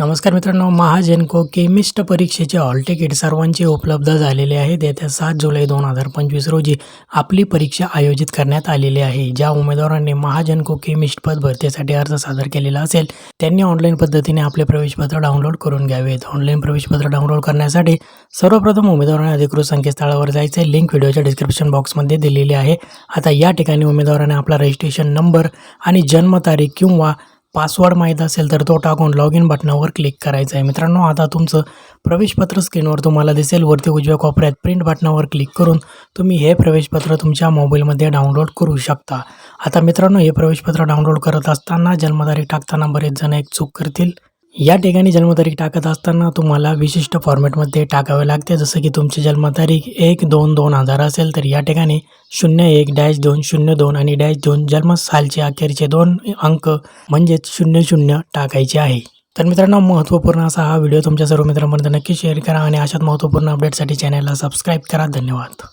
नमस्कार मित्रांनो महाजनको केमिस्ट परीक्षेचे हॉल तिकीट सर्वांचे उपलब्ध झालेले आहेत येत्या सात जुलै दोन हजार पंचवीस रोजी आपली परीक्षा आयोजित करण्यात आलेली आहे. ज्या उमेदवारांनी महाजनको केमिस्ट पद भरतीसाठी अर्ज सादर केलेला असेल त्यांनी ऑनलाईन पद्धतीने आपले प्रवेशपत्र डाउनलोड करून घ्यावेत. ऑनलाईन प्रवेशपत्र डाउनलोड करण्यासाठी सर्वप्रथम उमेदवारांनी अधिकृत संकेतस्थळावर जायचे लिंक व्हिडिओच्या डिस्क्रिप्शन बॉक्समध्ये दिलेली आहे. आता या ठिकाणी उमेदवाराने आपला रजिस्ट्रेशन नंबर आणि जन्मतारीख किंवा पासवर्ड माहीत असेल तर तो टाकून लॉग इन बटनावर क्लिक करायचं आहे. मित्रांनो आता तुमचं प्रवेशपत्र स्क्रीनवर तुम्हाला दिसेल. वरती उजव्या कोपऱ्यात प्रिंट बटनावर क्लिक करून तुम्ही हे प्रवेशपत्र तुमच्या मोबाईलमध्ये डाउनलोड करू शकता. आता मित्रांनो हे प्रवेशपत्र डाउनलोड करत असताना जन्मतारीख टाकताना बरेच जण एक चूक करतील. या ठिकाणी जन्मतारीख टाकत असताना तुम्हाला विशिष्ट फॉर्मॅटमध्ये टाकावे लागते. जसं की तुमची जन्मतारीख एक दोन दोन हजार असेल तर या ठिकाणी शून्य एक डॅश दोन शून्य दोन आणि डॅश दोन जन्मसालचे अखेरचे दोन अंक म्हणजेच शून्य शून्य टाकायचे आहे. तर मित्रांनो महत्त्वपूर्ण असा हा व्हिडिओ तुमच्या सर्व मित्रांपर्यंत नक्की शेअर करा आणि अशाच महत्त्वपूर्ण अपडेटसाठी चॅनलला सबस्क्राईब करा. धन्यवाद.